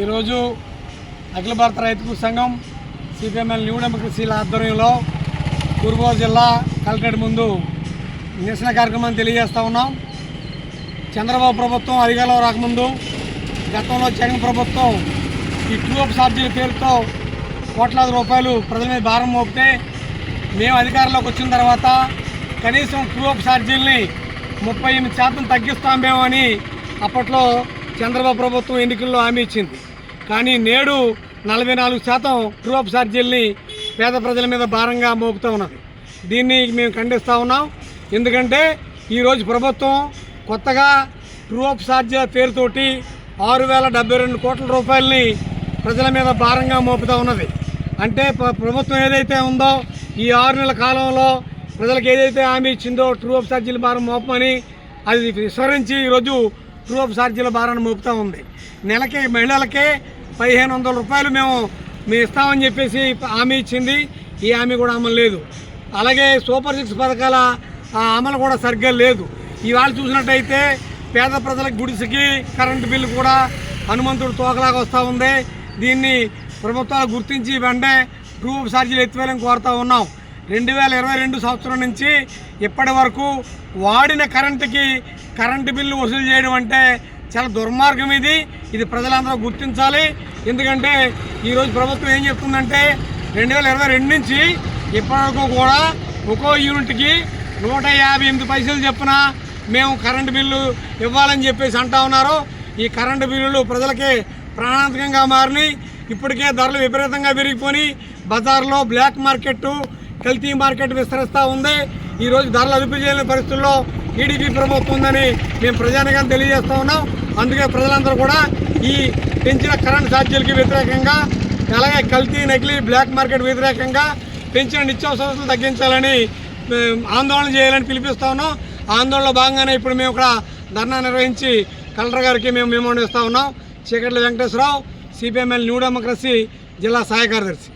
ఈరోజు అఖిల భారత రైతు సంఘం సిపిఎంఎల్ న్యూ డెమోక్రసీల ఆధ్వర్యంలో తూర్పుగోదావరి జిల్లా కలెక్టరేట్ ముందు నిరసన కార్యక్రమాన్ని తెలియజేస్తా ఉన్నాం. చంద్రబాబు ప్రభుత్వం అధికారంలో రాకముందు గతంలో జగన్ ప్రభుత్వం ఈ టూ అప్ ఛార్జీల పేరుతో కోట్లాది రూపాయలు ప్రజల మీద భారం మోపితే మేము అధికారంలోకి వచ్చిన తర్వాత కనీసం టూ అప్ ఛార్జీలని ముప్పై ఎనిమిది శాతం తగ్గిస్తాం మేము అని అప్పట్లో చంద్రబాబు ప్రభుత్వం ఎన్నికల్లో హామీ ఇచ్చింది. కానీ నేడు నలభై నాలుగు శాతం ట్రూఅప్ ఛార్జీల్ని పేద ప్రజల మీద భారంగా మోపుతూ ఉన్నది. దీన్ని మేము ఖండిస్తూ ఉన్నాం. ఎందుకంటే ఈరోజు ప్రభుత్వం కొత్తగా ట్రూఅప్ ఛార్జీల పేరుతోటి ఆరు వేల డెబ్బై రెండు కోట్ల రూపాయలని ప్రజల మీద భారంగా మోపుతూ ఉన్నది. అంటే ప్రభుత్వం ఏదైతే ఉందో ఈ ఆరు నెలల కాలంలో ప్రజలకు ఏదైతే హామీ ఇచ్చిందో ట్రూ అప్ ఛార్జీల భారం మోపమని అది విస్మరించి ఈరోజు రూప అప్ ఛార్జీల భారాన్ని మోపుతూ ఉంది. నెలకి మహిళలకే పదిహేను వందల రూపాయలు మేము మేము ఇస్తామని చెప్పేసి హామీ ఇచ్చింది. ఈ హామీ కూడా అమలు లేదు. అలాగే సూపర్ సిక్స్ పథకాల ఆ, అమలు కూడా సరిగ్గా లేదు. ఇవాళ చూసినట్టయితే పేద ప్రజల గుడిసికి కరెంటు బిల్లు కూడా హనుమంతుడు తోకలాగా వస్తూ ఉంది. దీన్ని ప్రభుత్వాలు గుర్తించి వెంటనే రూప అప్ ఛార్జీలు ఎత్తివేయాలని కోరుతూ ఉన్నాం. రెండు వేల ఇరవై రెండు సంవత్సరం నుంచి ఇప్పటి వరకు వాడిన కరెంటుకి కరెంటు బిల్లు వసూలు చేయడం అంటే చాలా దుర్మార్గం ఇది. ఇది ప్రజలందరూ గుర్తించాలి. ఎందుకంటే ఈరోజు ప్రభుత్వం ఏం చెప్తుందంటే రెండు వేల ఇరవై రెండు నుంచి ఇప్పటివరకు కూడా ఒక్కో యూనిట్కి నూట యాభై ఎనిమిది పైసలు చెప్పిన మేము కరెంటు బిల్లు ఇవ్వాలని చెప్పేసి అంటా ఉన్నారు. ఈ కరెంటు బిల్లులు ప్రజలకి ప్రాణాంతకంగా మారినాయి. ఇప్పటికే ధరలు విపరీతంగా పెరిగిపోయి బజార్లో బ్లాక్ మార్కెట్ కల్తీ మార్కెట్ విస్తరిస్తూ ఉంది. ఈరోజు ధరలు అదుపు చేయలేని పరిస్థితుల్లో టీడీపీ ప్రభుత్వం ఉందని మేము ప్రజానిగా తెలియజేస్తూ ఉన్నాం. అందుకే ప్రజలందరూ కూడా ఈ పెంచిన కరెంట్ ఛార్జీలకి వ్యతిరేకంగా అలాగే కల్తీ నకిలీ బ్లాక్ మార్కెట్ వ్యతిరేకంగా పెంచిన నిత్యావసరాలు తగ్గించాలని ఆందోళన చేయాలని పిలిపిస్తా ఉన్నాం. ఆందోళనలో భాగంగానే ఇప్పుడు మేము ఇక్కడ ధర్నా నిర్వహించి కలెక్టర్ గారికి మేము మెమోండ్ ఇస్తా ఉన్నాం. Cheekatla Venkateswararao CPIML new democracy జిల్లా సహాయ కార్యదర్శి.